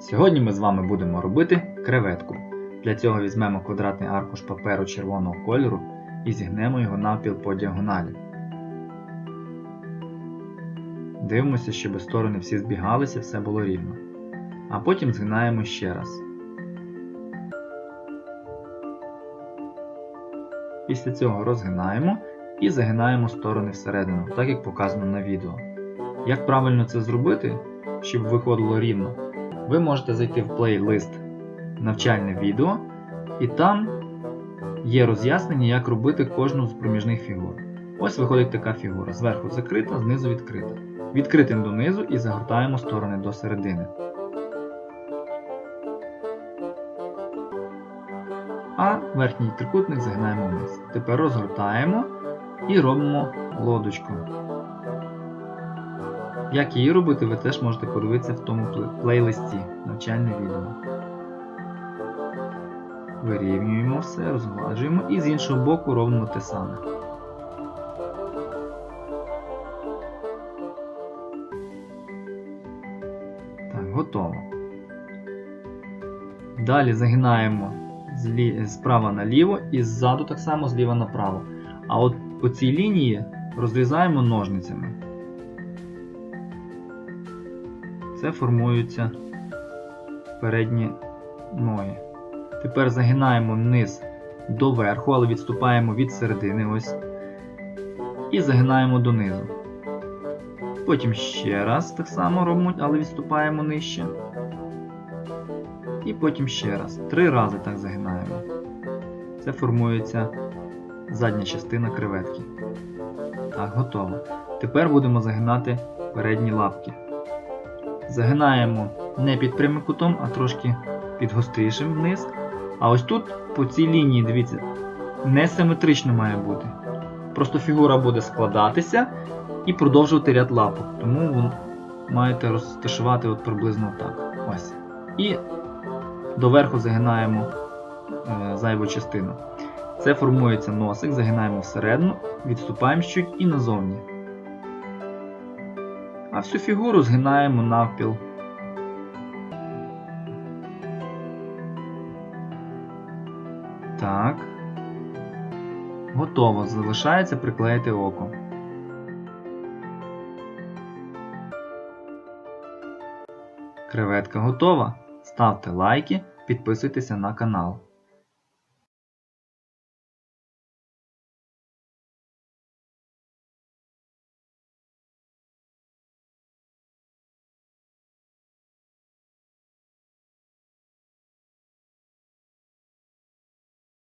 Сьогодні ми з вами будемо робити креветку. Для цього візьмемо квадратний аркуш паперу червоного кольору і зігнемо його навпіл по діагоналі. Дивимося, щоб сторони всі збігалися, все було рівно. А потім згинаємо ще раз. Після цього розгинаємо і загинаємо сторони всередину, так як показано на відео. Як правильно це зробити, щоб виходило рівно, ви можете зайти в плейлист навчальне відео, і там є роз'яснення, як робити кожну з проміжних фігур. Ось виходить така фігура. Зверху закрита, знизу відкрита. Відкритим донизу і загортаємо сторони до середини. А верхній трикутник загинаємо вниз. Тепер розгортаємо і робимо лодочку. Як її робити, ви теж можете подивитися в тому плейлисті навчальне відео. Вирівнюємо все, розгладжуємо і з іншого боку робимо те саме. Так, готово. Далі загинаємо справа наліво і ззаду так само зліва направо. А от по цій лінії розрізаємо ножницями. Це формуються передні ноги. Тепер загинаємо низ до верху, але відступаємо від середини ось. І загинаємо донизу. Потім ще раз так само робимо, але відступаємо нижче. І потім ще раз. Три рази так загинаємо. Це формується задня частина креветки. Так, готово. Тепер будемо загинати передні лапки. Загинаємо не під прямим кутом, а трошки під гострішим вниз. А ось тут по цій лінії, дивіться, несиметрично має бути. Просто фігура буде складатися і продовжувати ряд лапок. Тому маєте розташувати от приблизно так. Ось. І доверху загинаємо е, зайву частину. Це формується носик, загинаємо всередину, відступаємо чуть і назовні. А всю фігуру згинаємо навпіл. Так. Готово. Залишається приклеїти око. Креветка готова. Ставте лайки, підписуйтеся на канал.